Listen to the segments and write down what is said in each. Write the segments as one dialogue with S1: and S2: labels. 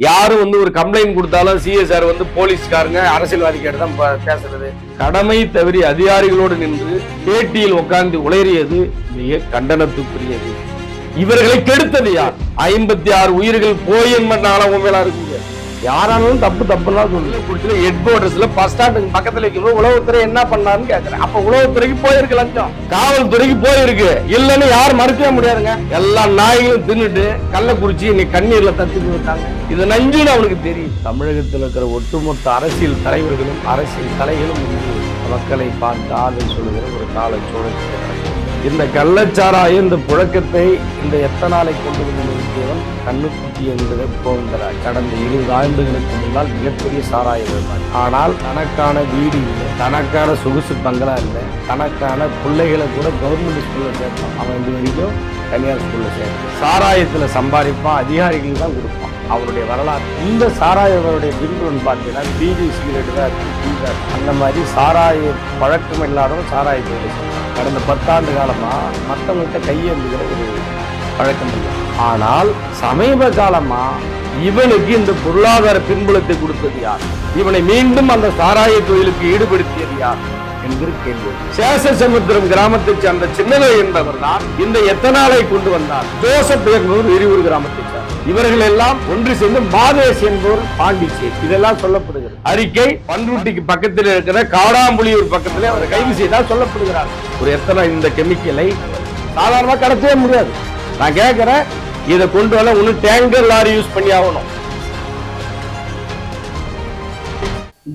S1: யாரும் வந்து ஒரு கம்ப்ளைண்ட் கொடுத்தாலும் சிஎஸ்ஆர் வந்து போலீஸ்காரங்க அரசியல்வாதி கேட்டு தான் பேசுறது. கடமை தவறி அதிகாரிகளோடு நின்று பேட்டியில் உட்கார்ந்து உளறியது மிக கண்டனத்துக்குரியது. இவர்களை கெடுத்தது யார்? ஐம்பத்தி ஆறு உயிர்கள் போய் என்பதால உண்மையில இருக்குங்க யாராலும் தப்பு தப்புலாம் சொல்லல கொடுத்து ஹெட் குவார்டர்ஸ்ல பஸ் ஸ்டாண்டுக்கு பக்கத்துல வைக்கணும் உளவுத்துறை என்ன பண்ணாருன்னு கேக்குறேன். அப்ப உளவுத்துறைக்கு போயிருக்கு லஞ்சம். காவல்துறைக்கு போயிருக்கு. இல்லன்னு யாரும் மறுக்கவே முடியாதுங்க. எல்லா நாய்களும் தின்னுட்டு கள்ளக்குறிச்சி இன்னைக்கு கண்ணீர்ல தத்தி விட்டாங்க இது நஞ்சுன்னு அவனுக்கு தெரியும். தமிழகத்தில் இருக்கிற ஒட்டுமொத்த அரசியல் தலைவர்களும் அரசியல் தலைகளும் மக்களை பார்த்து ஆதரவு சொல்லுகிற ஒரு கால சூழல் இந்த கள்ளச்சாராய இந்த புழக்கத்தை இந்த எத்தனாலை கொண்டு வந்து நிறுத்தியவன் கண்ணுக்குட்டி என்பது கோவிந்தராஜ் கடந்த இருபது ஆண்டுகளுக்கு முன்னால் மிகப்பெரிய சாராய வியாபாரி. ஆனால் தனக்கான வீடு இல்லை தனக்கான சொகுசு பங்களா இல்லை தனக்கான பிள்ளைகளை கூட கவர்மெண்ட் ஸ்கூல்ல சேர்ப்பான். அவன் இது வரைக்கும் தனியார் ஸ்கூல்ல சேர்ப்பான். சாராயத்துல சம்பாதிப்பான் அதிகாரிகள் தான் கொடுப்பான். அவருடைய வரலாறு. இந்த சாராயவருடைய பின்புலன் பார்த்தீங்கன்னா பீடி சிகரெட் தான் இருக்குது அந்த மாதிரி சாராய பழக்கம் இல்லாதவங்க சாராய தொழில் கடந்த பத்தாண்டு காலமா மற்றவங்கள்ட்ட கையேந்துகிற ஒரு பழக்கம் இல்லை. ஆனால் சமீப காலமாக இவனுக்கு இந்த பொருளாதார பின்புலத்தை கொடுத்தது யார்? இவனை மீண்டும் அந்த சாராய தொழிலுக்கு ஈடுபடுத்தியது யார்? என்கிற கேள்வி. சேசசமுத்திரம் கிராமத்தை சேர்ந்த சின்னவை என்பவர் தான் இந்த எத்தனாலை கொண்டு வந்தார்? ஜோசப் என்பவர் விரிவூர் கிராமத்தை சேர்ந்தார் இவர்கள் எல்லாம் ஒன்று சேர்ந்து மாதேஷ் என்பவர் பாண்டிச்சேரி. இதெல்லாம் சொல்லப்படுகிறது. அறிக்கை பன்ருட்டிக்கு பக்கத்தில் இருக்கிற காடாம்புலியூர் பக்கத்தில் அவர் கைது செய்தால் சொல்லப்படுகிறார். ஒரு எத்தனை இந்த கெமிக்கலை? சாதாரணமா கடத்தவே முடியாது. நான் கேட்கிறேன் இதை கொண்டு வர ஒண்ணு டேங்கர் லாரி யூஸ் பண்ணி ஆகணும்.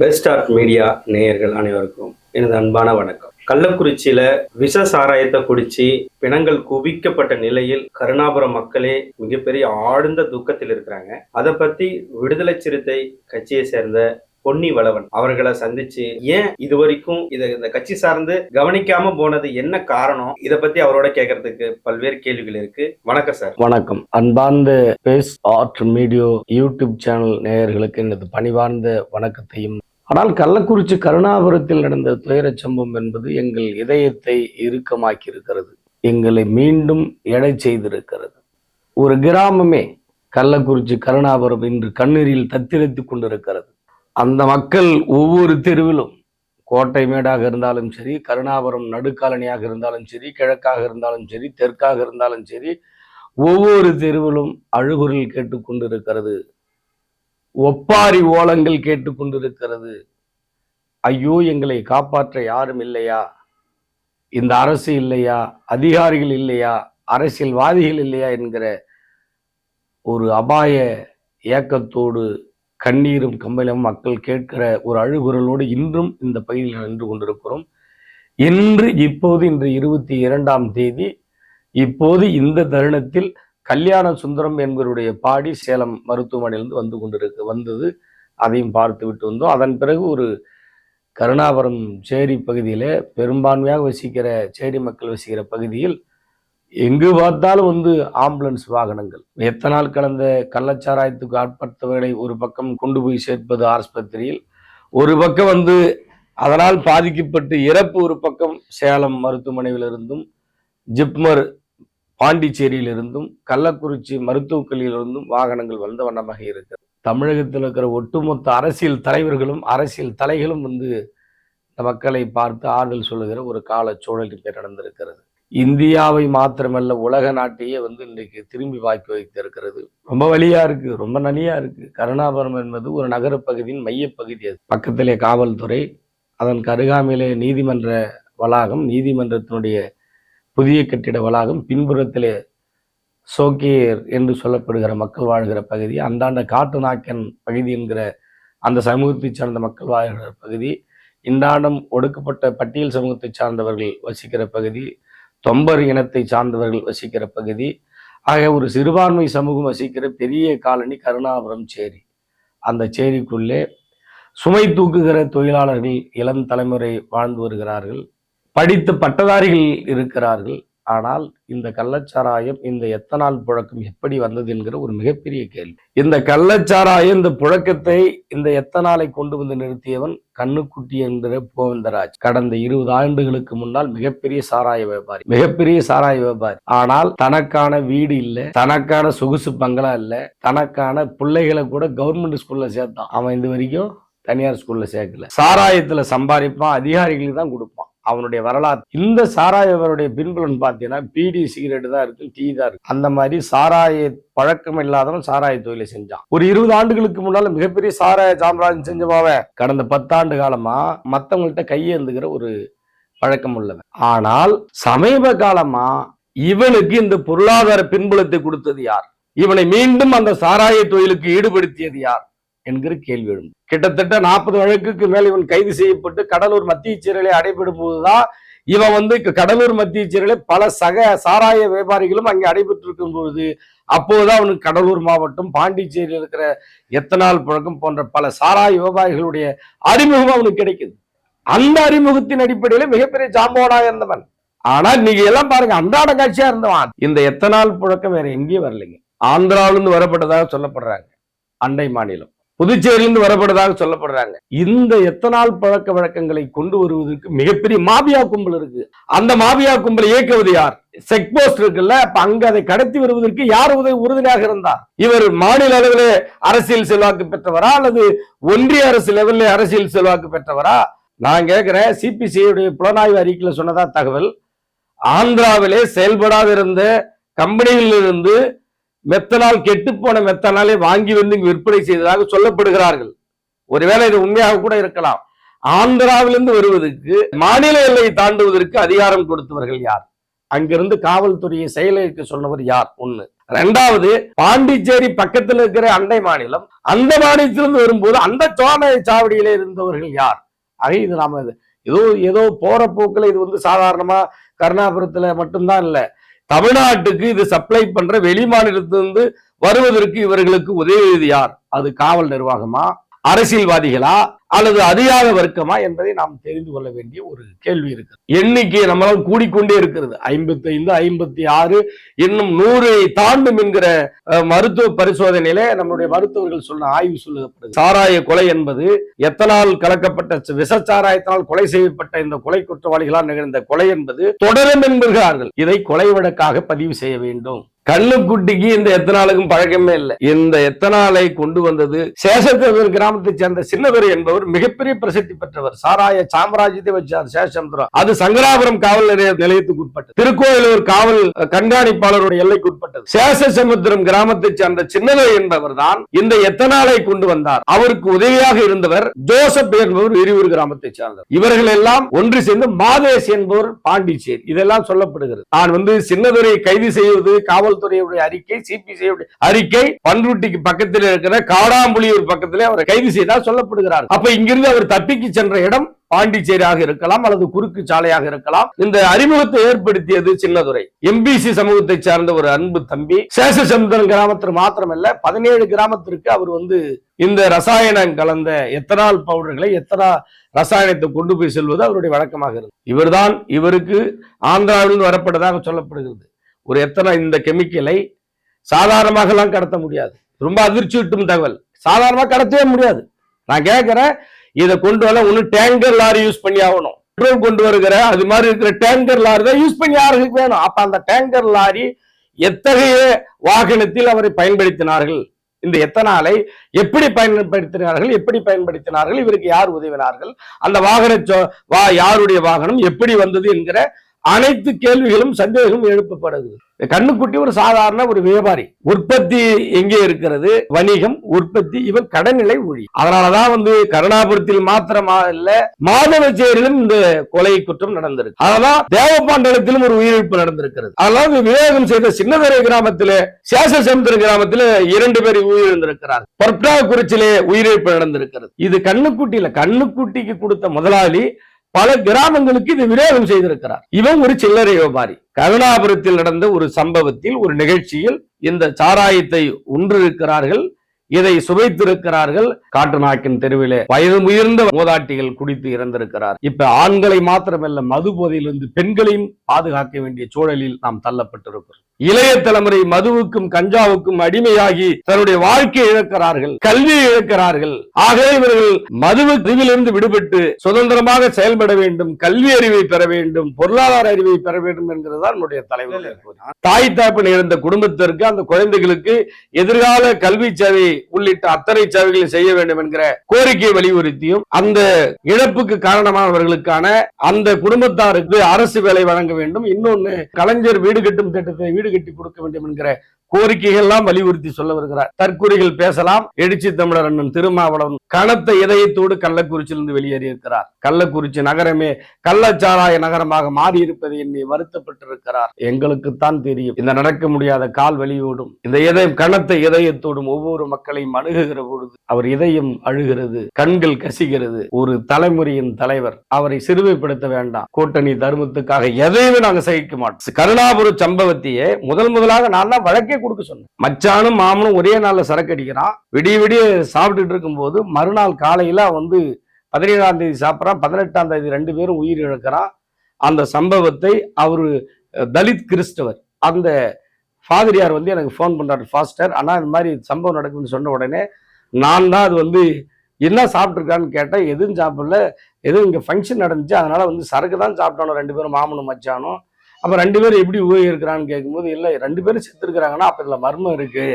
S2: பெஸ்ட் ஆர்ட் மீடியா நேயர்கள் அனைவருக்கும் எனது அன்பான வணக்கம். கள்ளக்குறிச்சியில விஷ சாராயத்தை குடிச்சு பிணங்கள் குவிக்கப்பட்ட நிலையில் கருணாபுரம் மக்களே மிகப்பெரிய ஆழ்ந்த துக்கத்தில் இருக்கிறாங்க. அதை பத்தி விடுதலை சிறுத்தை கட்சியை சேர்ந்த பொன்னி வளவன் அவர்களை சந்திச்சு ஏன் இது வரைக்கும் இதை இந்த கட்சி சார்ந்து கவனிக்காம போனது என்ன காரணம்? இதை பத்தி அவரோட கேட்கறதுக்கு பல்வேறு கேள்விகள் இருக்கு. வணக்கம் சார்.
S1: வணக்கம். அன்பார்ந்த Base Art Media YouTube channel நேயர்களுக்கு எனது பணிவார்ந்த வணக்கத்தையும் ஆனால் கள்ளக்குறிச்சி கருணாபுரத்தில் நடந்த துயரச் சம்பவம் என்பது எங்கள் இதயத்தை இறுக்கமாக்கி இருக்கிறது எங்களை மீண்டும் எடை செய்திருக்கிறது. ஒரு கிராமமே கள்ளக்குறிச்சி கருணாபுரம் இன்று கண்ணீரில் தத்தளித்துக் கொண்டிருக்கிறது. அந்த மக்கள் ஒவ்வொரு தெருவிலும் கோட்டை மேடாக இருந்தாலும் சரி கருணாபுரம் நடுக்காலனியாக இருந்தாலும் சரி கிழக்காக இருந்தாலும் சரி தெற்காக இருந்தாலும் சரி ஒவ்வொரு தெருவிலும் அழுகுரல் கேட்டுக்கொண்டிருக்கிறது ஒப்பாரி ஓலங்கள் கேட்டுக்கொண்டிருக்கிறது. ஐயோ எங்களை காப்பாற்ற யாரும் இல்லையா? இந்த அரசு இல்லையா? அதிகாரிகள் இல்லையா? அரசியல்வாதிகள் இல்லையா? என்கிற ஒரு அபாய ஏக்கத்தோடு கண்ணீரும் கம்பலும் மக்கள் கேட்கிற ஒரு அழுகுரலோடு இன்றும் இந்த பகுதியில் நின்று கொண்டிருக்கிறோம். இன்று இப்போது இன்று இருபத்தி இரண்டாம் தேதி இப்போது இந்த தருணத்தில் கல்யாண சுந்தரம் என்பவருடைய பாடி சேலம் மருத்துவமனையிலிருந்து வந்து கொண்டிருக்கு வந்தது. அதையும் பார்த்து விட்டு வந்தோம். அதன் பிறகு ஒரு கருணாபுரம் சேரி பகுதியில் பெரும்பான்மையாக வசிக்கிற சேரி மக்கள் வசிக்கிற பகுதியில் எங்கு பார்த்தாலும் வந்து ஆம்புலன்ஸ் வாகனங்கள். எத்தனால் கடந்த கள்ளச்சாராயத்துக்கு ஆட்பட்டவர்களை ஒரு பக்கம் கொண்டு போய் சேர்ப்பது ஆஸ்பத்திரியில் ஒரு பக்கம் வந்து அதனால் பாதிக்கப்பட்டு இறப்பு ஒரு பக்கம் சேலம் மருத்துவமனையிலிருந்தும் ஜிப்மர் பாண்டிச்சேரியிலிருந்தும் கள்ளக்குறிச்சி மருத்துவக் கல்லூரியிலிருந்தும் வாகனங்கள் வந்த வண்ணமாக இருக்கிறது. தமிழகத்தில் இருக்கிற ஒட்டுமொத்த அரசியல் தலைவர்களும் அரசியல் தலைகளும் வந்து இந்த மக்களை பார்த்து ஆறுதல் சொல்லுகிற ஒரு கால சூழல் இப்போ நடந்திருக்கிறது. இந்தியாவை மாத்திரமல்ல உலக நாட்டையே வந்து இன்றைக்கு திரும்பி வாக்கி வைத்திருக்கிறது. ரொம்ப வழியா இருக்கு ரொம்ப நலியா இருக்கு. கருணாபுரம் என்பது ஒரு நகரப்பகுதியின் மையப்பகுதி அது. பக்கத்திலே காவல்துறை அதன் கருகாமையிலே நீதிமன்ற வளாகம் நீதிமன்றத்தினுடைய புதிய கட்டிட வளாகம் பின்புறத்திலே சோக்கியர் என்று சொல்லப்படுகிற மக்கள் வாழ்கிற பகுதி அந்தாண்ட காட்டுநாக்கன் பகுதி என்கிற அந்த சமூகத்தை சார்ந்த மக்கள் வாழ்கிற பகுதி இந்தாண்டம் ஒடுக்கப்பட்ட பட்டியல் சமூகத்தை சார்ந்தவர்கள் வசிக்கிற பகுதி தொம்பர் இனத்தை சார்ந்தவர்கள் வசிக்கிற பகுதி ஆக ஒரு சிறுபான்மை சமூகம் வசிக்கிற பெரிய காலனி கருணாபுரம் சேரி. அந்த சேரிக்குள்ளே சுமை தூக்குகிற தொழிலாளர்கள் இளம் தலைமுறை வாழ்ந்து வருகிறார்கள். படித்த பட்டதாரிகள் இருக்கிறார்கள். ஆனால் இந்த கள்ளச்சாராயம் இந்த எத்தனால் புழக்கம் எப்படி வந்தது என்கிற ஒரு மிகப்பெரிய கேள்வி. இந்த கள்ளச்சாராயம் இந்த புழக்கத்தை இந்த எத்தனாலை கொண்டு வந்து நிறுத்தியவன் கண்ணுக்குட்டி என்கிற கோவிந்தராஜ். கடந்த இருபது ஆண்டுகளுக்கு முன்னால் மிகப்பெரிய சாராய வியாபாரி மிகப்பெரிய சாராய வியாபாரி. ஆனால் தனக்கான வீடு இல்லை தனக்கான சொகுசு பங்களா இல்லை தனக்கான பிள்ளைகளை கூட கவர்மெண்ட் ஸ்கூல்ல சேர்த்தான். அவன் இது வரைக்கும் தனியார் ஸ்கூல்ல சேர்க்கல. சாராயத்துல சம்பாதிப்பான் அதிகாரிகளுக்கு தான் கொடுப்பான். அவனுடைய வரலாறு. இந்த சாராயவருடைய பின்புலன் பார்த்தீங்கன்னா பீடி சிகரெட் தான் இருக்கு டீ தான் இருக்கு. அந்த மாதிரி சாராய பழக்கம் இல்லாதவன் சாராய தொழிலை செஞ்சான். ஒரு இருபது ஆண்டுகளுக்கு முன்னால மிகப்பெரிய சாராய சாம்ராஜ்யம் செஞ்சவாவே கடந்த பத்தாண்டு காலமா மத்தவங்கள்ட்ட கையேந்துகிற ஒரு பழக்கம் உள்ளவன். ஆனால் சமீப காலமா இவனுக்கு இந்த பொருளாதார பின்புலத்தை கொடுத்தது யார்? இவனை மீண்டும் அந்த சாராய தொழிலுக்கு ஈடுபடுத்தியது யார்? என்கிற கேள்வி எழும். கிட்டத்தட்ட நாற்பது வழக்குக்கு மேல் இவன் கைது செய்யப்பட்டு கடலூர் மத்திய சிறையிலே அடைபடும் போதுதான் இவன் வந்து கடலூர் மத்திய சிறையிலே பல சக சாராய வியாபாரிகளும் அங்கே அடைபெற்று இருக்கும் பொழுது அப்போதுதான் அவனுக்கு கடலூர் மாவட்டம் பாண்டிச்சேரியில் இருக்கிற எத்தனால் புழக்கம் போன்ற பல சாராய வியாபாரிகளுடைய அறிமுகம் அவனுக்கு கிடைக்குது. அந்த அறிமுகத்தின் அடிப்படையில மிகப்பெரிய ஜாம்போனாக இருந்தவன். ஆனா நீங்க எல்லாம் பாருங்க அன்றாட காட்சியா இருந்தவன். இந்த எத்தனால் புழக்கம் வேற எங்கேயும் வரலைங்க. ஆந்திராவிலிருந்து வரப்பட்டதாக சொல்லப்படுறாங்க. அண்டை மாநிலம். புதுச்சேரியிலிருந்து வரப்பட்டதாக சொல்லப்படுறாங்க. இந்த எத்தனால் பழக்க வழக்கங்களை கொண்டு வருவதற்கு மிகப்பெரிய மாபியா கும்பல் இருக்கு. அந்த மாபியா கும்பலை இயக்குவது யார்? செக் போஸ்ட் இருக்குல்ல அப்ப அங்க அதை கடத்தி வருவதற்கு யார் உதவி உறுதுணையாக இருந்தார்? இவர் மாநில அளவில் அரசியல் செல்வாக்கு பெற்றவரா அல்லது ஒன்றிய அரசு லெவல்ல அரசியல் செல்வாக்கு பெற்றவரா? நான் கேட்கிறேன் சிபிசிஐடைய புலனாய்வு அறிக்கையில் சொன்னதா தகவல் ஆந்திராவிலே செயல்படாதிருந்த கம்பெனிகளிலிருந்து மெத்தனால் கெட்டுப்போன மெத்தனாலே வாங்கி வந்து இங்கு விற்பனை செய்ததாக சொல்லப்படுகிறார்கள். ஒருவேளை இது உண்மையாக கூட இருக்கலாம். ஆந்திராவிலிருந்து வருவதற்கு மாநில எல்லையை தாண்டுவதற்கு அதிகாரம் கொடுத்தவர்கள் யார்? அங்கிருந்து காவல்துறையை செயலுக்கு சொன்னவர் யார்? ஒண்ணு. ரெண்டாவது பாண்டிச்சேரி பக்கத்தில் இருக்கிற அண்டை மாநிலம் அந்த மாநிலத்திலிருந்து வரும்போது அந்த சோழ சாவடியில இருந்தவர்கள் யார்? ஆக இது நாம ஏதோ ஏதோ போற போக்குல இது வந்து சாதாரணமா கருணாபுரத்துல மட்டும்தான் இல்ல. தமிழ்நாட்டுக்கு இது சப்ளை பண்ற வெளி மாநிலத்திலிருந்து வருவதற்கு இவர்களுக்கு உதவியது யார்? அது காவல் நிர்வாகமா? அரசியல்வாதிகளா அல்லது அதிகார வர்க்கமா என்பதை நாம் தெரிந்து கொள்ள வேண்டிய ஒரு கேள்வி இருக்கு எண்ணிக்கை நம்மளால் கூடிக்கொண்டே இருக்கிறது. ஐம்பத்தி ஐந்து ஐம்பத்தி ஆறு இன்னும் நூறை தாண்டும் என்கிற மருத்துவ பரிசோதனையில நம்முடைய மருத்துவர்கள் சொன்ன ஆய்வு சொல்லப்படுது சாராய கொலை என்பது எத்தனால் கலக்கப்பட்ட விஷ சாராயத்தினால் கொலை செய்யப்பட்ட இந்த கொலை குற்றவாளிகளால் நிகழ்ந்த கொலை என்பது தொடரும் என்கிறார்கள் இதை கொலை வழக்காக பதிவு செய்ய வேண்டும். கண்ணுக்குட்டிக்கு இந்த எத்தனாலுக்கும் பழக்கமே இல்லை. இந்த எத்தனாலை கொண்டு வந்தது சேஷத்தேவர் கிராமத்தைச் சேர்ந்த சின்னவர் என்பவர் மிகப்பெரிய பிரசித்தி பெற்றவர். சாராய சாம்ராஜ்யத்தை வச்சார் சேஷந்திரம் அது சங்கராபுரம் காவல் நிலைய நிலையத்துக்கு உட்பட்டது. திருக்கோயிலூர் காவல் கண்காணிப்பாளருடைய எல்லைக்கு உட்பட்டது. சேஷசமுத்திரம் கிராமத்தைச் சேர்ந்த சின்னவர் என்பவர் தான் இந்த எத்தனாலை கொண்டு வந்தார். அவருக்கு உதவியாக இருந்தவர் ஜோசப் என்பவர் விரிவூர் கிராமத்தைச் சேர்ந்தவர். இவர்கள் எல்லாம் ஒன்று சேர்ந்து மாதேஷ் என்பவர் பாண்டிச்சேரி. இதெல்லாம் சொல்லப்படுகிறது. நான் வந்து சின்னதுரை கைது செய்வது காவல் காவல்துறையுடைய அறிக்கை சிபிசிஐடைய அறிக்கை பன்ருட்டிக்கு பக்கத்தில் இருக்கிற காடாம்புலியூர் பக்கத்தில் அவரை கைது செய்தால் சொல்லப்படுகிறார். அப்ப இங்கிருந்து அவர் தப்பிக்கு சென்ற இடம் பாண்டிச்சேரியாக இருக்கலாம் அல்லது குறுக்கு சாலையாக இருக்கலாம். இந்த அறிமுகத்தை ஏற்படுத்தியது சின்னதுரை. எம்பிசி சமூகத்தை சார்ந்த ஒரு அன்பு தம்பி சேஷசமுத்திரம் கிராமத்தில் மாத்திரமல்ல பதினேழு கிராமத்திற்கு அவர் வந்து இந்த ரசாயனம் கலந்த எத்தனால் பவுடர்களை எத்தனா ரசாயனத்தை கொண்டு போய் செல்வது அவருடைய வழக்கமாக இருந்தது. இவர்தான் இவருக்கு ஆந்திராவிலிருந்து வரப்பட்டதாக சொல்லப்படுகிறது. ஒரு எத்தனை இந்த கெமிக்கலை சாதாரணமாகலாம் கடத்த முடியாது. ரொம்ப அதிர்ச்சியூட்டும் தகவல். சாதாரணமாக கடத்தவே முடியாது. நான் கேட்குறேன் இதை கொண்டு வர ஒன்று டேங்கர் லாரி யூஸ் பண்ணி ஆகணும். பெட்ரோல் கொண்டு வருகிற அது மாதிரி இருக்கிற டேங்கர் லாரி தான் யூஸ் பண்ணி யாருக்கு வேணும்? அப்ப அந்த டேங்கர் லாரி எத்தகைய வாகனத்தில் அவரை பயன்படுத்தினார்கள்? இந்த எத்தனாலை எப்படி பயன்படுத்தினார்கள்? எப்படி பயன்படுத்தினார்கள்? இவருக்கு யார் உதவினார்கள்? அந்த வாகன வா யாருடைய வாகனம் எப்படி வந்தது என்கிற அனைத்து கேள்விகளும் சந்தேகமும் எழுப்பப்படுது கண்ணுக்குட்டி ஒரு சாதாரண ஒரு வியாபாரி. உற்பத்தி எங்கே இருக்கிறது? வணிகம் உற்பத்தி இவன் கடைநிலை ஊழி. அதனாலதான் வந்து கருணாபுரத்தில் மாத்திரமா இல்ல மாதவச்சேரியிலும் இந்த கொலை குற்றம் நடந்திருக்கு. அதனால தேவபாண்டலத்திலும் ஒரு உயிரிழப்பு நடந்திருக்கிறது. அதனால விவேகம் செய்த சின்னதரை கிராமத்திலே சேஷசமுத்திர கிராமத்தில இரண்டு பேர் உயிரிழந்திருக்கிறார் பொற்றாக்குறிச்சியிலே உயிரிழப்பு நடந்திருக்கிறது. இது கண்ணுக்குட்டியில கண்ணுக்குட்டிக்கு கொடுத்த முதலாளி பல கிராமங்களுக்கு இது விரோதம் செய்திருக்கிறார். இவன் ஒரு சில்லறை வியாபாரி. கருணாபுரத்தில் நடந்த ஒரு சம்பவத்தில் ஒரு நிகழ்ச்சியில் இந்த சாராயத்தை உண்டிருக்கிறார்கள் இதை சுவைத்திருக்கிறார்கள். காட்டுநாக்கின் தெருவிலே வயது முயர்ந்த மூதாட்டிகள் குடித்து இறந்திருக்கிறார். இப்ப ஆண்களை மாத்திரமல்ல மது போதையிலிருந்து பெண்களையும் பாதுகாக்க வேண்டிய சூழலில் நாம் தள்ளப்பட்டிருக்கிறோம். இளைய தலைமுறை மதுவுக்கும் கஞ்சாவுக்கும் அடிமையாகி தன்னுடைய வாழ்க்கையை இழக்கிறார்கள் கல்வியை இழக்கிறார்கள். ஆகவே இவர்கள் மதுவு அறிவிலிருந்து விடுபட்டு சுதந்திரமாக செயல்பட வேண்டும் கல்வி அறிவை பெற வேண்டும் பொருளாதார அறிவை பெற வேண்டும் என்கிறதுதான் என்னுடைய தலைவர் தாய் தாப்பன் இழந்த குடும்பத்திற்கு அந்த குழந்தைகளுக்கு எதிர்கால கல்வி சேவை உள்ளிட்ட அத்தனை சேவைகளை செய்ய வேண்டும் என்கிற கோரிக்கையை வலியுறுத்தியும் அந்த இழப்புக்கு காரணமானவர்களுக்கான அந்த குடும்பத்தாருக்கு அரசு வேலை வழங்க வேண்டும். இன்னொன்னு கலைஞர் வீடு கட்டும் திட்டத்தை வீடு கட்டி கொடுக்க வேண்டும் என்கிற கோரிக்கைகள் எல்லாம் வலியுறுத்தி சொல்ல வருகிறார். தற்கூறிகள் பேசலாம். எழுச்சி தமிழர் அண்ணன் திருமாவளவன் கனத்த இதயத்தோடு கள்ளக்குறிச்சியிலிருந்து வெளியேறியிருக்கிறார். கள்ளக்குறிச்சி நகரமே கள்ளச்சாராய நகரமாக மாறி இருப்பதை எண்ணி வருத்தப்பட்டிருக்கிறார். எங்களுக்குத்தான் தெரியும். இந்த நடக்க முடியாத கால் வலியோடும் இந்த இதயம் கனத்த இதயத்தோடும் ஒவ்வொரு மக்களையும் அணுகுகிற பொழுது அவர் இதயம் அழுகிறது கண்கள் கசிகிறது. ஒரு தலைமுறையின் தலைவர் அவரை சிறுமைப்படுத்த வேண்டாம். கூட்டணி தர்மத்துக்காக எதையுமே நாங்க சகிக்க மாட்டோம். கருணாபுர சம்பவத்தையே முதல் முதலாக நான் தான் வழக்கே கொடுக்க சொன்னேன். மச்சானும் மாமனும் ஒரே நாள்ல சரக்கு அடிக்கிறான். விடிய விடிய சாப்பிட்டுட்டு இருக்கும்போது மறுநாள் காலையில வந்து பதினேழாம் தேதி சாப்பிட்றான். பதினெட்டாம் தேதி ரெண்டு பேரும் உயிர் இழக்கிறான். அந்த சம்பவத்தை அவர் தலித் கிறிஸ்தவர் அந்த ஃபாதரியார் வந்து எனக்கு ஃபோன் பண்ணுறாரு ஃபாஸ்டர் ஆனால் இந்த மாதிரி சம்பவம் நடக்குதுன்னு சொன்ன உடனே நான் தான் அது வந்து என்ன சாப்பிட்ருக்கான்னு கேட்டேன். எதுவும் சாப்பிடல. எதுவும் இங்கே ஃபங்க்ஷன் நடந்துச்சு. அதனால் வந்து சரக்கு தான் சாப்பிட்டானோ ரெண்டு பேரும் மாமனும் மச்சானும். அப்போ ரெண்டு பேரும் எப்படி உபயோகிக்கிறான்னு கேட்கும்போது இல்லை ரெண்டு பேரும் செத்துருக்குறாங்கன்னா அப்போ இதில் மர்மம் இருக்குது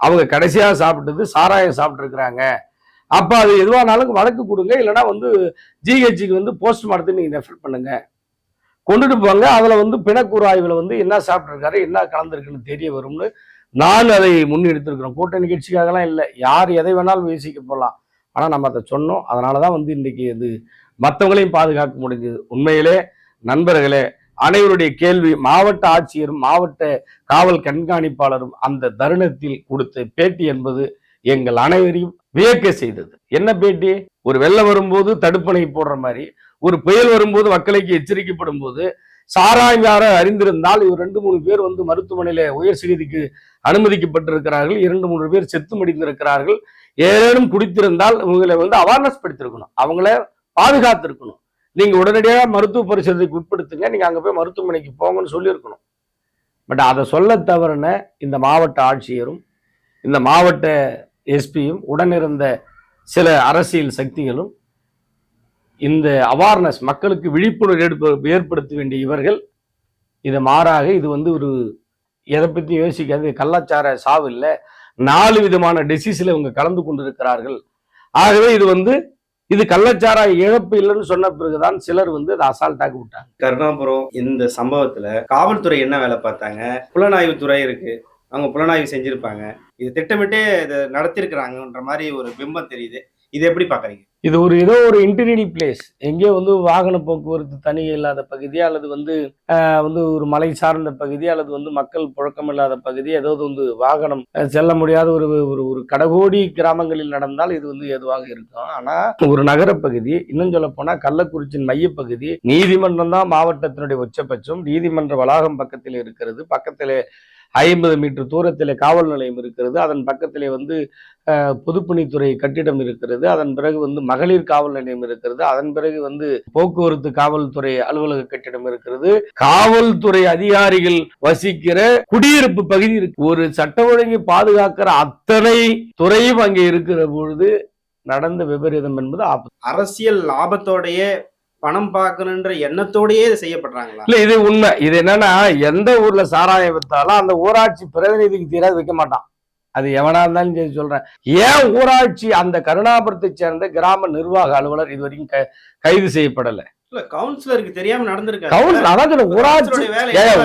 S1: அவங்க கடைசியாக சாப்பிட்டது சாராயம் சாப்பிட்ருக்குறாங்க அப்போ அது எதுவானாலும் வழக்கு கொடுங்க. இல்லைன்னா வந்து ஜிஹெச்சுக்கு வந்து போஸ்ட்மார்ட்டத்தை நீங்கள் ரெஃபர் பண்ணுங்க. கொண்டுட்டு போங்க. அதில் வந்து பிணக்கூறு ஆய்வில் வந்து என்ன சாப்பிட்ருக்காரு என்ன கலந்துருக்குன்னு தெரிய வரும்னு நான் அதை முன்னெடுத்திருக்கிறோம் கூட்டணி நிகழ்ச்சிக்காகலாம் இல்லை. யார் எதை வேணாலும் யோசிக்க போகலாம் ஆனால் நம்ம அதை சொன்னோம். அதனால தான் வந்து இன்றைக்கி இது மற்றவங்களையும் பாதுகாக்க முடிஞ்சது. உண்மையிலே நண்பர்களே அனைவருடைய கேள்வி மாவட்ட ஆட்சியரும் மாவட்ட காவல் கண்காணிப்பாளரும் அந்த தருணத்தில் கொடுத்த பேட்டி என்பது எங்கள் அனைவரையும் வியக்க செய்தது. என்ன பேட்டி? ஒரு வெள்ளம் வரும்போது தடுப்பணை போடுற மாதிரி ஒரு புயல் வரும்போது மக்களுக்கு எச்சரிக்கப்படும் போது சாராயம் யார அறிந்திருந்தால் இவர் ரெண்டு மூணு பேர் வந்து மருத்துவமனையில உயர் சிகிச்சைக்கு அனுமதிக்கப்பட்டிருக்கிறார்கள். இரண்டு மூன்று பேர் செத்து மடிந்திருக்கிறார்கள் ஏதேனும் குடித்திருந்தால் இவங்களை வந்து அவேர்னஸ் படுத்திருக்கணும். அவங்கள பாதுகாத்திருக்கணும். நீங்கள் உடனடியாக மருத்துவ பரிசோதனைக்கு உட்படுத்துங்க. நீங்கள் அங்கே போய் மருத்துவமனைக்கு போங்கன்னு சொல்லியிருக்கணும். பட் அதை சொல்ல தவறுன இந்த மாவட்ட ஆட்சியரும் இந்த மாவட்ட எஸ்பியும் உடனிருந்த சில அரசியல் சக்திகளும் இந்த அவேர்னஸ் மக்களுக்கு விழிப்புணர்வு ஏற்படுத்த வேண்டிய இவர்கள் இது மாறாக இது வந்து ஒரு எதை பற்றியும் யோசிக்காது கள்ளாச்சார சாவு இல்லை. நாலு விதமான டிசீஸில் இவங்க கலந்து கொண்டிருக்கிறார்கள். ஆகவே இது வந்து இது கள்ளச்சாரா இழப்பு இல்லைன்னு சொன்ன பிறகுதான் சிலர் வந்து அதை அசால்ட்டாக்கு விட்டாங்க.
S2: கருணாபுரம் இந்த சம்பவத்துல காவல்துறை என்ன வேலை பார்த்தாங்க? புலனாய்வு துறை இருக்கு. அவங்க புலனாய்வு செஞ்சிருப்பாங்க. இது திட்டமிட்டே இதை நடத்திருக்கிறாங்கன்ற மாதிரி ஒரு பிம்பம் தெரியுது. இது எப்படி பாக்குறீங்க
S1: இது ஒரு ஏதோ ஒரு இன்டீரியல் பிளேஸ் எங்கேயோ வந்து வாகன போக்குவரத்து தனி இல்லாத பகுதி அல்லது வந்து வந்து ஒரு மலை சார்ந்த பகுதி அல்லது வந்து மக்கள் புழக்கம் இல்லாத பகுதி ஏதாவது வந்து வாகனம். செல்ல முடியாத ஒரு ஒரு ஒரு கடகோடி கிராமங்களில் நடந்தால் இது வந்து எதுவாக இருக்கும். ஆனால் ஒரு நகரப்பகுதி இன்னும் சொல்ல போனால் கள்ளக்குறிச்சியின் மையப்பகுதி நீதிமன்றம் தான் மாவட்டத்தினுடைய உச்சபட்சம். நீதிமன்ற வளாகம் பக்கத்தில் இருக்கிறது. பக்கத்தில் ஐம்பது மீட்டர் தூரத்தில் காவல் நிலையம் இருக்கிறது. அதன் பக்கத்திலே வந்து பொதுப்பணித்துறை கட்டிடம் இருக்கிறது. அதன் பிறகு வந்து மகளிர் காவல் நிலையம் இருக்கிறது. அதன் பிறகு வந்து போக்குவரத்து காவல்துறை அலுவலக கட்டிடம் இருக்கிறது. காவல்துறை அதிகாரிகள் வசிக்கிற குடியிருப்பு பகுதி இருக்கு. ஒரு சட்ட ஒழுங்கை பாதுகாக்கிற அத்தனை துறையும் அங்கே இருக்கிற பொழுது நடந்த விபரீதம் என்பது
S2: அரசியல் லாபத்தோடைய பணம் பார்க்கணுன்ற எண்ணத்தோடயே இது செய்யப்படுறாங்களா?
S1: இல்ல இது உண்மை. இது என்னன்னா எந்த ஊர்ல சாராயம் வித்தாலும் அந்த ஊராட்சி பிரதிநிதிக்கு தீராது வைக்க மாட்டான். அது எவனா இருந்தாலும் சரி சொல்றேன். ஏன் ஊராட்சி அந்த கருணாபுரத்தை சேர்ந்த கிராம நிர்வாக அலுவலர் இது வரைக்கும் கைது செய்யப்படல?
S2: இல்ல கவுன்சிலருக்கு தெரியாம நடந்திருக்காரு.
S1: கவுன்சில் அதான் சொல்ல ஊராட்சி?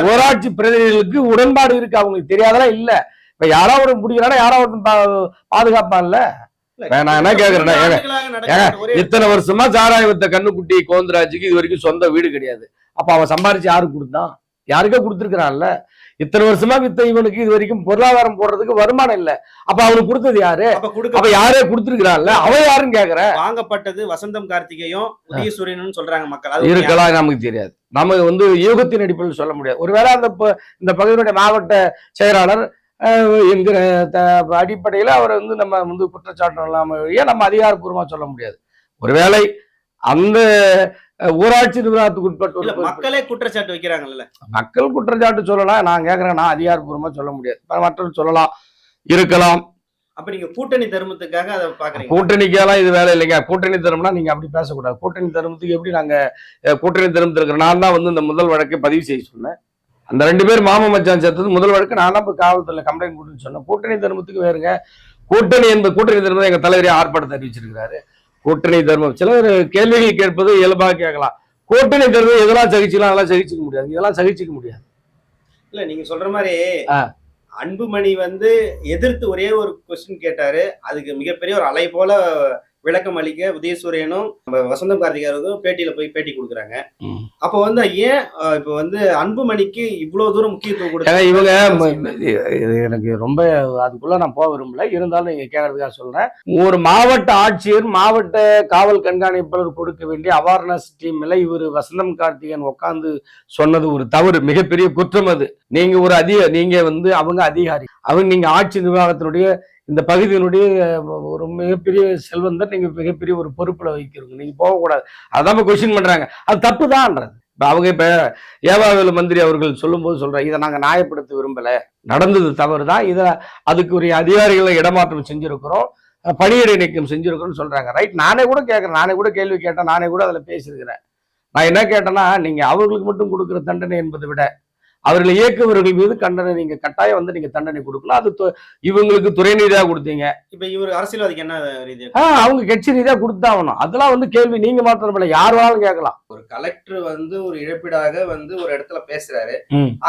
S1: ஊராட்சி பிரதிநிதிகளுக்கு உடன்பாடு இருக்கு அவங்களுக்கு தெரியாதெல்லாம் இல்ல. இப்ப யாராவது முடிக்கிறானா யாராவது ஒருத்தன் பா- பாதுகாப்பான்ல. வேணாம், என்ன
S2: ஒரே
S1: இத்தனை வருஷமா சாராயம் வித்த கண்ணுக்குட்டி கோந்தராஜுக்கு இது வரைக்கும் சொந்த வீடு கிடையாது. அப்ப அவன் சம்பாரிச்சு யாருக்கு கொடுத்தான் யாருக்கோ கொடுத்துருக்கிறான்ல. இத்தனை வருஷமா வித்த இவனுக்கு இது வரைக்கும் பொருளாதாரம் போடுறதுக்கு வருமானம் இல்ல. அப்ப அவனுக்கு கொடுத்தது யாரு?
S2: அப்ப
S1: யாரே கொடுத்துருக்கிறான்ல? அவன் யாருன்னு கேக்குற?
S2: வாங்கப்பட்டது வசந்தம் கார்த்திகேயும் உதயசூரியனும் சொல்றாங்க மக்கள்?
S1: இருக்கலாம் நமக்கு தெரியாது. நம்ம வந்து யூகத்தின் அடிப்படையில் சொல்ல முடியாது. ஒருவேளை அந்த இந்த பகுதியினுடைய மாவட்ட செயலாளர் என்கிற அடிப்படையில் அவரை வந்து நம்ம வந்து குற்றச்சாட்டு இல்லாமல் வழியா நம்ம அதிகாரப்பூர்வமா சொல்ல முடியாது. ஒருவேளை அந்த ஊராட்சி நிர்வாகத்துக்கு உட்பட்ட
S2: மக்களே குற்றச்சாட்டு வைக்கிறாங்கல்ல.
S1: மக்கள் குற்றச்சாட்டு சொல்லலாம் நான் கேட்குறேன் நான் அதிகாரப்பூர்வமா சொல்ல முடியாது. மற்றவர்கள் சொல்லலாம் இருக்கலாம்.
S2: அப்ப நீங்க கூட்டணி தர்மத்துக்காக அதை பாக்குறீங்க
S1: கூட்டணிக்கெல்லாம் இது வேலை இல்லைங்க. கூட்டணி தருமம்னா நீங்க அப்படி பேசக்கூடாது. கூட்டணி தருமத்துக்கு எப்படி நாங்க கூட்டணி தருமத்தில் இருக்கிற நான் தான் வந்து இந்த முதல் வழக்கை பதிவு செய்ய சொன்னேன். அந்த ரெண்டு பேர் மாமா மச்சான் சேர்த்தது. முதல் வழக்கு நான் தான் போய் காவல்துறையில கம்ப்ளைண்ட் கொடுன்னு சொன்னேன். கூட்டணி தர்மத்துக்கு வேறுங்க. கூட்டணி என்பது கூட்டணி தர்மம் எங்க தலைவரே ஆர்ப்பாட்டத்தை அறிவிச்சிருக்கிறாரு கூட்டணி தர்மம். சிலர் கேள்விகள் கேட்பது இயல்பாக கேட்கலாம். கூட்டணி தர்மம் எதெல்லாம் சகிச்சுக்கலாம் அதெல்லாம் சகிச்சுக்க முடியாது. இதெல்லாம் சகிச்சுக்க முடியாது.
S2: இல்ல நீங்க சொல்ற மாதிரி. அன்புமணி வந்து எதிர்த்து ஒரே ஒரு கொஸ்டின் கேட்டாரு. அதுக்கு மிகப்பெரிய ஒரு அலை போல விளக்கம் அளிக்க உதயசூரியனும் நம்ம வசந்தம் கார்த்திகாருக்கும் பேட்டியில போய் பேட்டி கொடுக்குறாங்க. அப்போ வந்து ஏன் இப்போ வந்து அன்புமணிக்கு இவ்வளவு தூரம் முக்கியத்துவம்
S1: ஏன்னா
S2: கொடுத்து
S1: இவங்க எனக்கு ரொம்ப அதுக்குள்ள நான் போக விரும்பல. இருந்தாலும் நீங்க கேட்கறதுக்காக சொல்றேன். ஒரு மாவட்ட ஆட்சியர் மாவட்ட காவல் கண்காணிப்பாளர் கொடுக்க வேண்டிய அவேர்னஸ் டீம்ல இவர் வசந்தம் கார்த்திகன் உட்கார்ந்து சொன்னது ஒரு தவறு மிகப்பெரிய குற்றம் அது. நீங்க ஒரு அதிக நீங்க வந்து அவங்க அதிகாரி. அவங்க நீங்க ஆட்சி நிர்வாகத்தினுடைய இந்த பகுதியினுடைய ஒரு மிகப்பெரிய செல்வந்தர் நீங்க மிகப்பெரிய ஒரு பொறுப்புல வைக்கிறீங்க. நீங்க போகக்கூடாது. அதான் கொஸ்டின் பண்றாங்க. அது தப்பு தான்ன்றது இப்போ அவங்க இப்போ ஏவாவேலு மந்திரி அவர்கள் சொல்லும்போது சொல்கிறேன் இதை நாங்கள் நியாயப்படுத்த விரும்பலை. நடந்தது தவறு தான் இதை அதுக்குரிய அதிகாரிகளை இடமாற்றம் செஞ்சிருக்கிறோம். அஹ் பணியிடை நீக்கம் செஞ்சுருக்கிறோம்னு சொல்கிறாங்க ரைட் நானே கூட கேட்குறேன் நானே கூட கேள்வி கேட்டேன். நானே கூட அதில் பேசியிருக்கிறேன். நான் என்ன கேட்டேன்னா நீங்கள் அவர்களுக்கு மட்டும் கொடுக்குற தண்டனை என்பதை விட அவர்களை இயக்குபவர்கள் மீது கண்டனை நீங்க கட்டாயம் வந்து நீங்க தண்டனை கொடுக்கணும் அது இவங்களுக்கு துறை ரீதியா கொடுத்தீங்க.
S2: இப்ப இவர் அரசியல்வாதிக்கு என்ன ரீதியா?
S1: ஆ, அவங்க கட்சி ரீதியா கொடுத்தாகணும் அதெல்லாம் வந்து கேள்வி நீங்க மாத்திரம் இல்ல யார் வேணாலும் கேட்கலாம்.
S2: ஒரு கலெக்டர் வந்து ஒரு இழப்பீடாக வந்து ஒரு இடத்துல பேசுறாரு.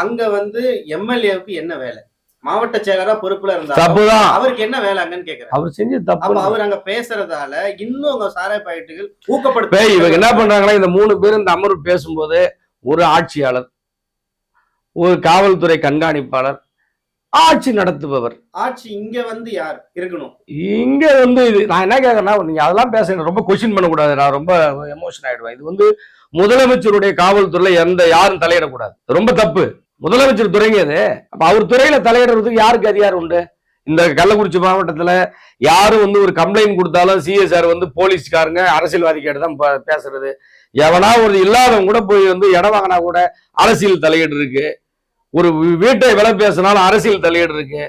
S2: அங்க வந்து எம்எல்ஏவுக்கு என்ன வேலை? மாவட்ட செயலரா பொறுப்புல இருந்தா அவருக்கு என்ன வேலை அங்கன்னு கேக்குறாரு.
S1: அவர் செஞ்ச தப்பு.
S2: அவர் அங்க பேசுறதால இன்னும் அங்க சாராய பாக்கெட்டுகள் ஊக்கப்படுத்த
S1: இவங்க என்ன பண்றாங்கன்னா இந்த மூணு பேரும் இந்த அமர்வு பேசும்போது ஒரு ஆட்சியாளர் ஒரு காவல்துறை கண்காணிப்பாளர் ஆட்சி நடத்துபவர்.
S2: ஆட்சி இங்க வந்து யார்? இருக்கணும்.
S1: இங்க வந்து இது நான் என்ன கேட்கறேன்னா நீங்க அதெல்லாம் பேசுறேன் ரொம்ப கொஸ்டின் பண்ணக்கூடாது. நான் ரொம்ப எமோஷன் ஆயிடுவேன். இது வந்து முதலமைச்சருடைய காவல்துறையில எந்த யாரும் தலையிடக்கூடாது. ரொம்ப தப்பு. முதலமைச்சர் துறைங்க அது அப்ப அவர் துறையில தலையிடுறதுக்கு யாருக்கு அதிகாரம் உண்டு? இந்த கள்ளக்குறிச்சி மாவட்டத்துல யாரும் வந்து ஒரு கம்ப்ளைண்ட் கொடுத்தாலும் சிஎஸ்ஆர் வந்து போலீஸ்காரங்க அரசியல்வாதி கேட்டு தான் பேசுறது. எவனா ஒரு இல்லாதவங்க கூட போய் வந்து இடம் வாங்கினா கூட அரசியல் தலையீடு இருக்கு ஒரு வீட்டை விலை பேசினாலும் அரசியல் தலையீடு இருக்கு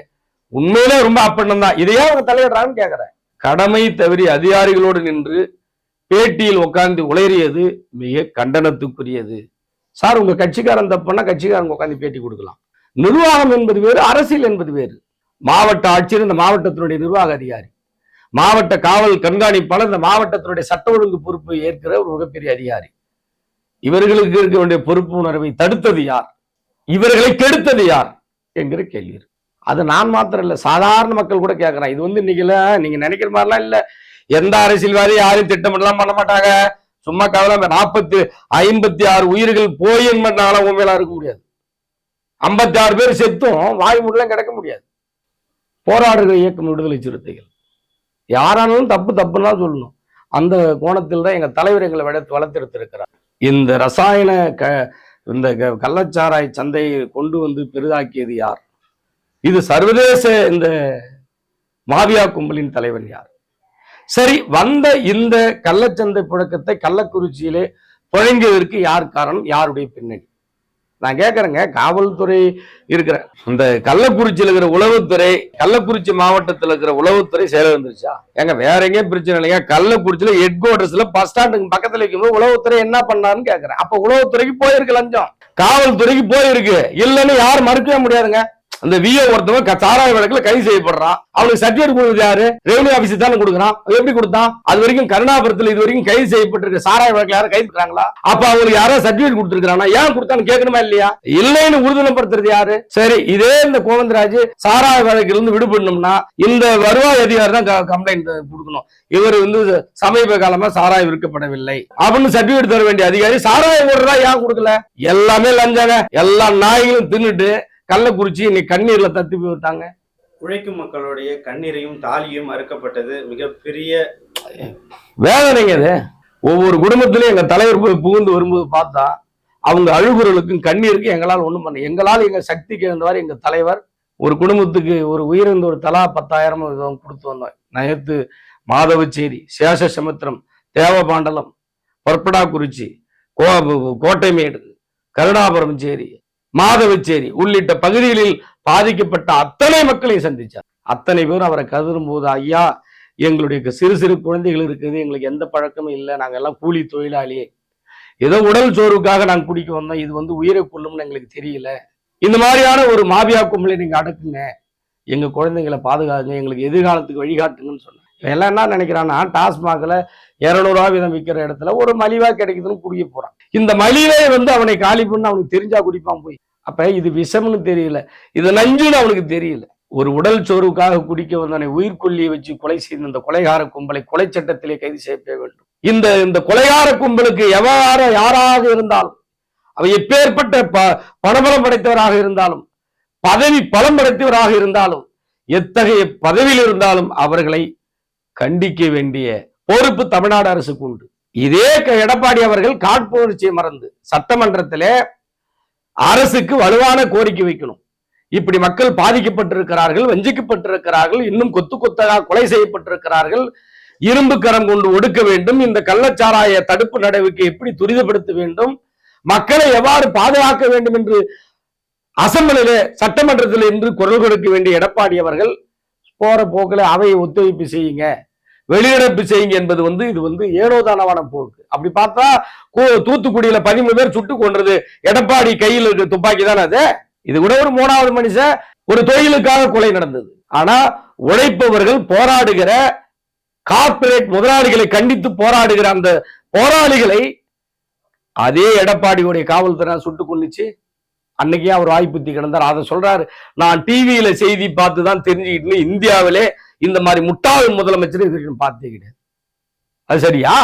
S1: உண்மையிலே ரொம்ப அப்பண்ணம் தான் இதையே அவங்க தலையிடுறான்னு கேட்கிறேன் கடமை தவறி அதிகாரிகளோடு நின்று பேட்டியில் உட்கார்ந்து உளறியது மிக கண்டனத்துக்குரியது. சார் உங்க கட்சிக்காரன் தப்புன்னா கட்சிக்காரங்க உட்காந்து பேட்டி கொடுக்கலாம். நிர்வாகம் என்பது வேறு அரசியல் என்பது வேறு. மாவட்ட ஆட்சியர் இந்த மாவட்டத்தினுடைய நிர்வாக அதிகாரி. மாவட்ட காவல் கண்காணிப்பாளர் இந்த மாவட்டத்தினுடைய சட்ட ஒழுங்கு பொறுப்பை ஏற்கிற ஒரு மிகப்பெரிய அதிகாரி. இவர்களுக்கு இருக்க வேண்டிய பொறுப்பு உணர்வை தடுத்தது யார்? இவர்களை கெடுத்தது யார்? என்கிற கேள்வி அது நான் மாத்திரம் இல்ல சாதாரண மக்கள் கூட கேட்கறேன் இது வந்து இன்னைக்குல நீங்க நினைக்கிற மாதிரிலாம் இல்ல. எந்த அரசியல்வாதி யாரையும் திட்டமிடலாம் பண்ண மாட்டாங்க. சும்மா கவலை நாற்பத்தி ஐம்பத்தி ஆறு உயிர்கள் போய் என்பதால உண்மையில இருக்க முடியாது. ஐம்பத்தி ஆறு பேர் செத்தும் வாய் முடியலாம் முடியாது. போராடுகிற இயக்கம் விடுதலை சிறுத்தைகள். யாரானாலும் தப்பு தப்புன்னா சொல்லணும். அந்த கோணத்தில் தான் எங்கள் தலைவர் எங்களை வளர்த்து வளர்த்தெடுத்திருக்கிறார். இந்த ரசாயன க இந்த க- கள்ளச்சாராய் சந்தையை கொண்டு வந்து பெரிதாக்கியது யார்? இது சர்வதேச இந்த மாவியா கும்பலின் தலைவன் யார்? சரி வந்த இந்த கள்ளச்சந்தை புழக்கத்தை கள்ளக்குறிச்சியிலே புழங்கியதற்கு யார் காரணம்? யாருடைய பின்னணி? நான் கேட்கறேங்க காவல்துறை இருக்கிற இந்த கள்ளக்குறிச்சியில் இருக்கிற உளவுத்துறை கள்ளக்குறிச்சி மாவட்டத்தில் இருக்கிற உளவுத்துறை செயலிழந்துருச்சா ஏங்க வேற எங்கேயும் பிரச்சனை இல்லைங்க. கள்ளக்குறிச்சியில ஹெட் குவார்டர்ஸ்ல பஸ் ஸ்டாண்டுக்கு பக்கத்துல வைக்கும்போது உளவுத்துறை என்ன பண்ணாருன்னு கேட்கறேன் அப்ப உளவுத்துறைக்கு போயிருக்கு லஞ்சம். காவல்துறைக்கு போயிருக்கு. இல்லைன்னு யாரும் மறுக்கவே முடியாதுங்க. அந்த விஏ ஒருத்தவன் சாராய வழக்குல கைது செய்யப்படுறான் அவனுக்கு சர்டிபிகேட் கொடுக்குறது யாரு? ரெவன்யூ ஆபீஸ் தானே கொடுக்குறான். எப்படி கொடுத்தான்? அது வரைக்கும் கருணாபுரத்தில் இது வரைக்கும் கைது செய்யப்பட்டிருக்க சாராய வழக்குல யாரும் கைது இருக்கிறாங்களா அப்ப அவங்களுக்கு யாரோ சர்டிபிகேட் கொடுத்துருக்கானா ஏன் கொடுத்தான்னு கேட்கணுமா இல்லையா? இல்லைன்னு உறுதிப்படுத்துறது யாரு? சரி இதே இந்த கோவிந்தராஜ் சாராய வழக்கில் இருந்து விடுபடணும்னா இந்த வருவாய் அதிகாரி தான் கம்ப்ளைண்ட் கொடுக்கணும். இவர் வந்து சமீப காலமா சாராயம் விற்கப்படவில்லை. அப்படின்னு சர்டிபிகேட் தர வேண்டிய அதிகாரி சாராயம் ஓடுறதா ஏன் கொடுக்கல? எல்லாமே லஞ்சங்க. எல்லா நாய்களும் தின்னுட்டு கள்ளக்குறிச்சி இன்னைக்கு கண்ணீர்ல தத்தி போய் விட்டாங்க.
S2: உழைக்கும் மக்களுடைய கண்ணீரையும் தாலியும் அறுக்கப்பட்டது மிகப்பெரிய
S1: வேதனைங்க அது ஒவ்வொரு குடும்பத்திலையும் எங்க தலைவர் போய் புகுந்து வரும்போது பார்த்தா அவங்க அழுகுறலுக்கும் கண்ணீருக்கும் எங்களால் ஒண்ணும் பண்ண எங்களால் எங்க சக்திக்கு இருந்தவாறு எங்க தலைவர் ஒரு குடும்பத்துக்கு ஒரு உயிரிழந்த ஒரு தலா பத்தாயிரம் கொடுத்து வந்தோம். நேற்று மாதவச்சேரி சேஷ சமுத்திரம் தேவபாண்டலம் பற்படாக்குறிச்சி கோ கோட்டைமேடு கருணாபுரம் சேரி மாதவச்சேரி உள்ளிட்ட பகுதிகளில் பாதிக்கப்பட்ட அத்தனை மக்களையும் சந்திச்சார். அத்தனை பேரும் அவரை கதறும் போது ஐயா எங்களுடைய சிறு சிறு குழந்தைகள் இருக்குது எங்களுக்கு எந்த பழக்கமும் இல்லை நாங்க எல்லாம் கூலி தொழிலாளி. ஏதோ உடல் சோர்வுக்காக நாங்க குடிக்க வந்தோம் இது வந்து உயிரை கொள்ளும்னு எங்களுக்கு தெரியல. இந்த மாதிரியான ஒரு மாபியா கும்பலை நீங்க அடக்குங்க. எங்க குழந்தைங்களை பாதுகாங்க எங்களுக்கு எதிர்காலத்துக்கு வழிகாட்டுங்கன்னு சொன்னேன் எல்லாம் என்ன நினைக்கிறான்னா டாஸ்மாகில் இரநூறுவா வீதம் விற்கிற இடத்துல ஒரு மலிவா கிடைக்குதுன்னு குடிக்க போறான். இந்த மலிவே வந்து அவனை காலி பண்ண அவனுக்கு தெரிஞ்சா குடிப்பான் போய். அப்ப இது விஷம்னு தெரியல. இது நஞ்சுன்னு அவனுக்கு தெரியல. ஒரு உடல் சோர்வுக்காக குடிக்க வந்தவனை உயிர்கொல்லியை வச்சு கொலை செய்த இந்த கொலைகார கும்பலை கொலை சட்டத்திலே கைது செய்ய வேண்டும். இந்த இந்த கொலைகார கும்பலுக்கு எவ்வாறு யாராக இருந்தாலும் அவை எப்பேற்பட்ட ப பணபலம் படைத்தவராக இருந்தாலும் பதவி பலம் படைத்தவராக இருந்தாலும் எத்தகைய பதவியில் இருந்தாலும் அவர்களை கண்டிக்க வேண்டிய பொறுப்பு தமிழ்நாடு அரசுக்கு உண்டு. இதே க- எடப்பாடி அவர்கள் காட்புணர்ச்சியை மறந்து சட்டமன்றத்திலே அரசுக்கு வலுவான கோரிக்கை வைக்கணும். இப்படி மக்கள் பாதிக்கப்பட்டிருக்கிறார்கள் வஞ்சிக்கப்பட்டிருக்கிறார்கள் இன்னும் கொத்து கொத்தாக கொலை செய்யப்பட்டிருக்கிறார்கள். இரும்பு கரம் கொண்டு ஒடுக்க வேண்டும். இந்த கள்ளச்சாராய தடுப்பு நடவடிக்கை எப்படி துரிதப்படுத்த வேண்டும்? மக்களை எவ்வாறு பாதுகாக்க வேண்டும் என்று அசம்பிளிலே சட்டமன்றத்தில் இன்று குரல் கொடுக்க வேண்டிய எடப்பாடி அவர்கள் போற போக்கில் அவையை ஒத்துழைப்பு செய்யுங்க. வெளியிடப்பு செய்யுங்க என்பது வந்து இது வந்து ஏனோதானமான போக்கு. அப்படி பார்த்தா தூத்துக்குடியில பதிமூணு பேர் சுட்டு கொன்றது எடப்பாடி கையில் இருக்க துப்பாக்கி தானே அது? இது கூட ஒரு மூணாவது மனுஷன் ஒரு தொழிலுக்காக கொலை நடந்தது. ஆனா உழைப்பவர்கள் போராடுகிற கார்ப்பரேட் முதலாளிகளை கண்டித்து போராடுகிற அந்த போராளிகளை அதே எடப்பாடியுடைய காவல்துறை சுட்டு கொள்ளிச்சு அன்னைக்கே அவர் வாய்ப்புத்தி கிடந்தார். அதை சொல்றாரு. நான் டிவியில செய்தி பார்த்து தான் தெரிஞ்சுக்கிட்டு இந்தியாவிலே இந்த மாதிரி முட்டாள் முதலமைச்சர் இது பார்த்தே கிடையாது. அது சரியா?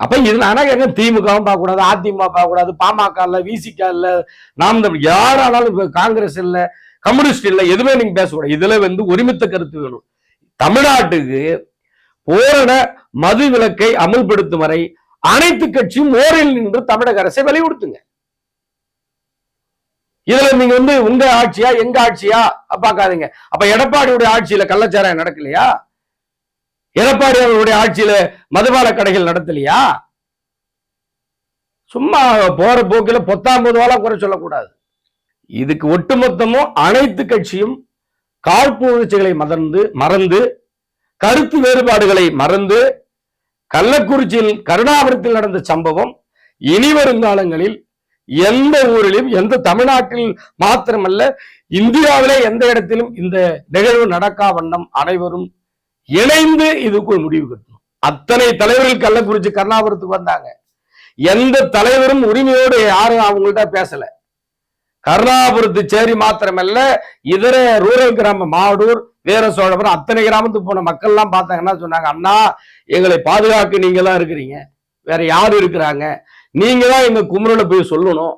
S1: அப்ப இது நானா கேட்க திமுகவும் பார்க்க கூடாது அதிமுக பார்க்க கூடாது பாமக இல்ல விசிக இல்ல நாம் தமிழ் இப்ப காங்கிரஸ் இல்ல கம்யூனிஸ்ட் இல்ல எதுவுமே நீங்க பேசக்கூடாது. இதுல வந்து ஒருமித்த கருத்து வேணும். தமிழ்நாட்டுக்கு போரண மது விலக்கை அமல்படுத்தும் வரை அனைத்து கட்சியும் ஓரில் நின்று தமிழக அரசை வலியுறுத்துங்க. இதுல நீங்க வந்து உங்க ஆட்சியா எங்க ஆட்சியா பார்க்காதீங்க. அப்ப எடப்பாடியுடைய ஆட்சியில கள்ளச்சாராயம் நடக்கலையா? எடப்பாடி அவருடைய ஆட்சியில மதுபான கடைகள் நடத்தலையா? சும்மா போற போக்கில பொத்தாம்பது ரூபாலாம் குறை சொல்லக்கூடாது. இதுக்கு ஒட்டுமொத்தமும் அனைத்து கட்சியும் காழ்ப்புணர்ச்சிகளை மறந்து மறந்து கருத்து வேறுபாடுகளை மறந்து கள்ளக்குறிச்சியில் கருணாபுரத்தில் நடந்த சம்பவம் இனி வருங்காலங்களில் எந்த ஊரிலும் எந்த தமிழ்நாட்டில் மாத்திரமல்ல இந்தியாவிலே எந்த இடத்திலும் இந்த நிகழ்வு நடக்கா வண்ணம் அனைவரும் இணைந்து இதுக்கு ஒரு முடிவு கட்டணும். அத்தனை தலைவர்கள் கள்ளக்குறிச்சி கருணாபுரத்துக்கு வந்தாங்க. எந்த தலைவரும் உரிமையோடு யாரும் அவங்கள்ட்ட பேசல. கருணாபுரத்து சேரி மாத்திரமல்ல இதர ரூரல் கிராம மாடூர் வீர சோழபுரம் அத்தனை கிராமத்துக்கு போன மக்கள் எல்லாம் பார்த்தாங்கன்னா சொன்னாங்க அண்ணா எங்களை பாதுகாக்க நீங்க தான் இருக்கிறீங்க. வேற யாரும் இருக்கிறாங்க? நீங்க தான் எங்க குமுறல போய் சொல்லணும்.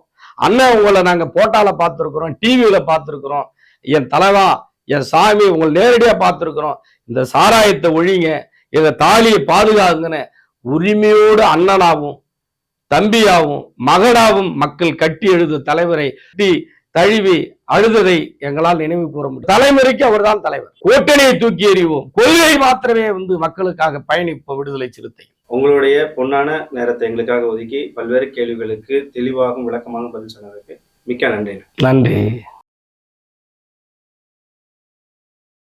S1: அண்ணன் உங்களை நாங்க போட்டால பார்த்துருக்குறோம் டிவியில பார்த்துருக்குறோம். என் தலைவா என் சாமி உங்களை நேரடியா பார்த்துருக்குறோம். இந்த சாராயத்தை ஒழிங்க இந்த தாலியை பாதுகாங்கன்னு உரிமையோடு அண்ணனாவும் தம்பியாவும் மகனாகவும் மக்கள் கட்டி எழுத தலைவரை கட்டி தழுவி அழுததை எங்களால் நினைவு கூற முடியும். தலைமுறைக்கு அவர்தான் தலைவர். கூட்டணியை தூக்கி எறிவோம். கொள்கை மாத்திரமே வந்து மக்களுக்காக பயணிப்ப விடுதலை சிறுத்தை
S2: உங்களுடைய பொன்னான நேரத்தை எங்களுக்காக ஒதுக்கி பல்வேறு கேள்விகளுக்கு தெளிவாகவும் விளக்கமாக பதில் சொன்னதற்கு மிக்க நன்றி.
S1: நன்றி.